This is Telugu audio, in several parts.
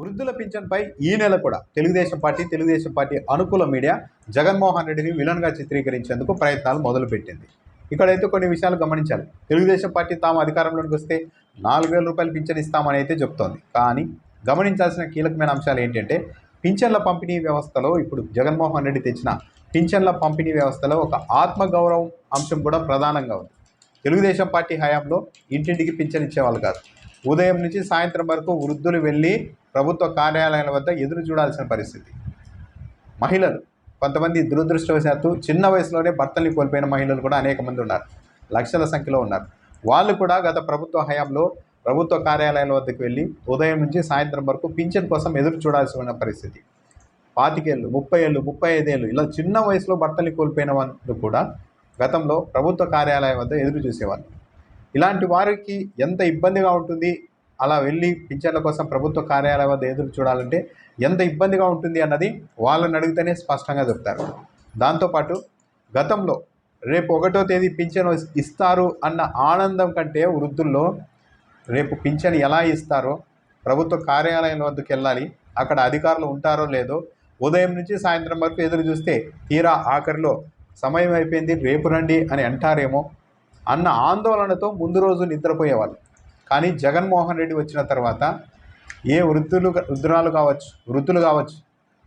వృద్ధుల పింఛన్పై ఈ నెల కూడా తెలుగుదేశం పార్టీ తెలుగుదేశం పార్టీ అనుకూల మీడియా జగన్మోహన్ రెడ్డిని విలన్గా చిత్రీకరించేందుకు ప్రయత్నాలు మొదలుపెట్టింది. ఇక్కడైతే కొన్ని విషయాలు గమనించాలి. తెలుగుదేశం పార్టీ తాము అధికారంలోకి వస్తే నాలుగు వేల రూపాయలు పింఛన్ ఇస్తామని అయితే చెప్తోంది. కానీ గమనించాల్సిన కీలకమైన అంశాలు ఏంటంటే పింఛన్ల పంపిణీ వ్యవస్థలో ఇప్పుడు జగన్మోహన్ రెడ్డి తెచ్చిన పింఛన్ల పంపిణీ వ్యవస్థలో ఒక ఆత్మగౌరవం అంశం కూడా ప్రధానంగా ఉంది. తెలుగుదేశం పార్టీ హయాంలో ఇంటింటికి పింఛన్ ఇచ్చేవాళ్ళు కాదు. ఉదయం నుంచి సాయంత్రం వరకు వృద్ధులు వెళ్ళి ప్రభుత్వ కార్యాలయాల వద్ద ఎదురు చూడాల్సిన పరిస్థితి. మహిళలు కొంతమంది దురదృష్టవశాత్తు చిన్న వయసులోనే భర్తల్ని కోల్పోయిన మహిళలు కూడా అనేక మంది ఉన్నారు. లక్షల సంఖ్యలో ఉన్నారు. వాళ్ళు కూడా గత ప్రభుత్వ హయాంలో ప్రభుత్వ కార్యాలయాల వద్దకు వెళ్ళి ఉదయం నుంచి సాయంత్రం వరకు పింఛన్ కోసం ఎదురు చూడాల్సిన పరిస్థితి. పాతికేళ్ళు ముప్పై ఏళ్ళు ముప్పై ఐదేళ్ళు ఇలా చిన్న వయసులో భర్తల్ని కోల్పోయిన వాళ్ళు కూడా గతంలో ప్రభుత్వ కార్యాలయం వద్ద ఎదురు చూసేవాళ్ళు. ఇలాంటి వారికి ఎంత ఇబ్బందిగా ఉంటుంది? అలా వెళ్ళి పింఛన్ల కోసం ప్రభుత్వ కార్యాలయం వద్ద ఎదురు చూడాలంటే ఎంత ఇబ్బందిగా ఉంటుంది అన్నది వాళ్ళని అడిగితేనే స్పష్టంగా చెప్తారు. దాంతోపాటు గతంలో రేపు ఒకటో తేదీ పింఛను ఇస్తారు అన్న ఆనందం కంటే వృద్ధుల్లో రేపు పింఛను ఎలా ఇస్తారో ప్రభుత్వ కార్యాలయం వద్దకు వెళ్ళాలి అక్కడ అధికారులు ఉంటారో లేదో ఉదయం నుంచి సాయంత్రం వరకు ఎదురు చూస్తే తీరా ఆఖరిలో సమయం అయిపోయింది రేపు రండి అని అంటారేమో అన్న ఆందోళనతో ముందు రోజు నిద్రపోయేవాళ్ళు. కానీ జగన్మోహన్ రెడ్డి వచ్చిన తర్వాత ఏ వృద్ధులు వృద్ధురాలు కావచ్చు వృద్ధులు కావచ్చు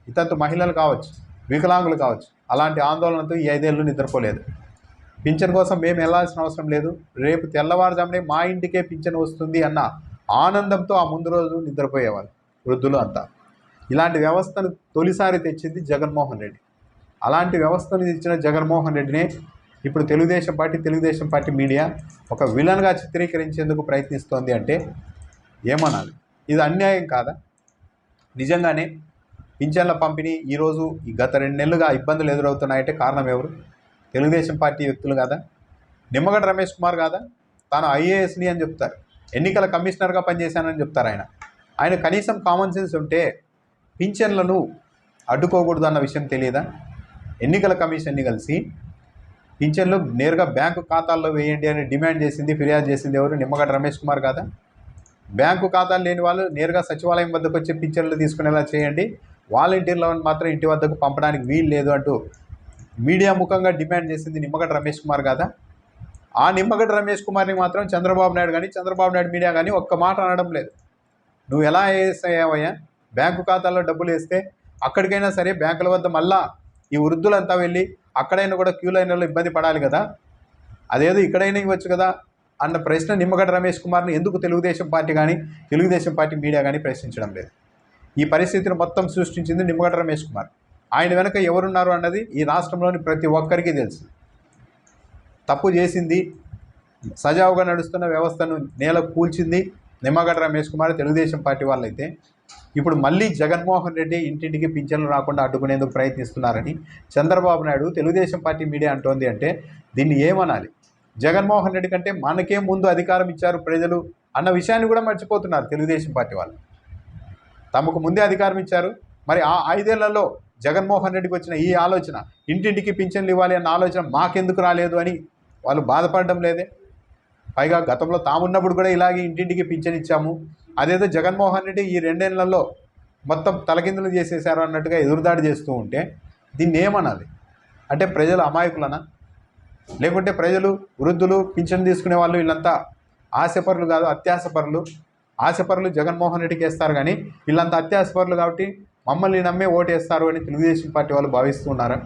ఇతంత మహిళలు కావచ్చు వికలాంగులు కావచ్చు అలాంటి ఆందోళనతో ఈ ఐదేళ్ళు నిద్రపోలేదు. పింఛన్ కోసం మేము వెళ్ళాల్సిన అవసరం లేదు. రేపు తెల్లవారుజామునే మా ఇంటికే పింఛన్ వస్తుంది అన్న ఆనందంతో ఆ ముందు రోజు నిద్రపోయేవాళ్ళు వృద్ధులు అంతా. ఇలాంటి వ్యవస్థను తొలిసారి తెచ్చింది జగన్మోహన్ రెడ్డి. అలాంటి వ్యవస్థను తెచ్చిన జగన్మోహన్ రెడ్డినే ఇప్పుడు Telugu Desam party Telugu Desam party media ఒక విలన్గా చిత్రీకరించేందుకు ప్రయత్నిస్తోంది అంటే ఏమనాలి? ఇది అన్యాయం కాదా? నిజంగానే పింఛన్ల పంపిణీ ఈరోజు ఈ గత రెండు నెలలుగా ఇబ్బందులు ఎదురవుతున్నాయంటే కారణం ఎవరు? తెలుగుదేశం పార్టీ వ్యక్తులు కాదా? నిమ్మగడ్డ రమేష్ కుమార్ కాదా? తాను ఐఏఎస్ని అని చెప్తారు. ఎన్నికల కమిషనర్గా పనిచేశానని చెప్తారు ఆయన. ఆయన కనీసం కామన్ సెన్స్ ఉంటే పింఛన్లను అడ్డుకోకూడదు అన్న విషయం తెలియదా? ఎన్నికల కమిషన్ని కలిసి పింఛన్లు నేరుగా బ్యాంకు ఖాతాల్లో వేయండి అని డిమాండ్ చేసింది ఫిర్యాదు చేసింది ఎవరు? నిమ్మగడ్డ రమేష్ కుమార్ కాదా? బ్యాంకు ఖాతాలు లేని వాళ్ళు నేరుగా సచివాలయం వద్దకు వచ్చి పింఛన్లు తీసుకునేలా చేయండి. వాలంటీర్లను మాత్రం ఇంటి వద్దకు పంపడానికి వీలు లేదు అంటూ మీడియా ముఖంగా డిమాండ్ చేసింది నిమ్మగడ్డ రమేష్ కుమార్ కాదా? ఆ నిమ్మగడ్డ రమేష్ కుమార్ని మాత్రం చంద్రబాబు నాయుడు కానీ చంద్రబాబు నాయుడు మీడియా కానీ ఒక్క మాట అనడం లేదు. నువ్వు ఎలా వేసావయ్యా? బ్యాంకు ఖాతాలో డబ్బులు వేస్తే అక్కడికైనా సరే బ్యాంకుల వద్ద మళ్ళా ఈ వృద్ధులంతా వెళ్ళి అక్కడైనా కూడా క్యూ లైన్లలో ఇబ్బంది పడాలి కదా. అదేదో ఇక్కడైనా ఇవ్వచ్చు కదా అన్న ప్రశ్న నిమ్మగడ్డ రమేష్ కుమార్ని ఎందుకు తెలుగుదేశం పార్టీ కానీ తెలుగుదేశం పార్టీ మీడియా కానీ ప్రశ్నించడం లేదు. ఈ పరిస్థితిని మొత్తం సృష్టించింది నిమ్మగడ్డ రమేష్ కుమార్. ఆయన వెనక ఎవరున్నారు అన్నది ఈ రాష్ట్రంలోని ప్రతి ఒక్కరికి తెలుసు. తప్పు చేసింది సజావుగా నడుస్తున్న వ్యవస్థను నేల కూల్చింది నిమ్మగడ్డ రమేష్ కుమార్ తెలుగుదేశం పార్టీ వాళ్ళైతే. ఇప్పుడు మళ్ళీ జగన్మోహన్ రెడ్డి ఇంటింటికి పింఛన్లు రాకుండా అడ్డుకునేందుకు ప్రయత్నిస్తున్నారని చంద్రబాబు నాయుడు తెలుగుదేశం పార్టీ మీడియా అంటోంది అంటే దీన్ని ఏమనాలి? జగన్మోహన్ రెడ్డి కంటే మనకే ముందు అధికారం ఇచ్చారు ప్రజలు అన్న విషయాన్ని కూడా మర్చిపోతున్నారు తెలుగుదేశం పార్టీ వాళ్ళు. తమకు ముందే అధికారం ఇచ్చారు. మరి ఆ ఐదేళ్ళలో జగన్మోహన్ రెడ్డికి వచ్చిన ఈ ఆలోచన ఇంటింటికి పింఛన్లు ఇవ్వాలి అన్న ఆలోచన మాకెందుకు రాలేదు అని వాళ్ళు బాధపడడం లేదే? పైగా గతంలో తామున్నప్పుడు కూడా ఇలాగే ఇంటింటికి పింఛనిచ్చాము. అదేదో జగన్మోహన్ రెడ్డి ఈ రెండేళ్ళలో మొత్తం తలకిందులు చేసేశారు అన్నట్టుగా ఎదురుదాడి చేస్తూ ఉంటే దీన్ని ఏమనాలి అంటే ప్రజలు అమాయకులనా? లేకుంటే ప్రజలు వృద్ధులు పింఛన్ తీసుకునే వాళ్ళు వీళ్ళంతా ఆశపరులు కాదు అత్యాశపరులు. ఆశపరులు జగన్మోహన్ రెడ్డికి వేస్తారు కానీ వీళ్ళంతా అత్యాశపరులు కాబట్టి మమ్మల్ని నమ్మే ఓటేస్తారు అని తెలుగుదేశం పార్టీ వాళ్ళు భావిస్తున్నారా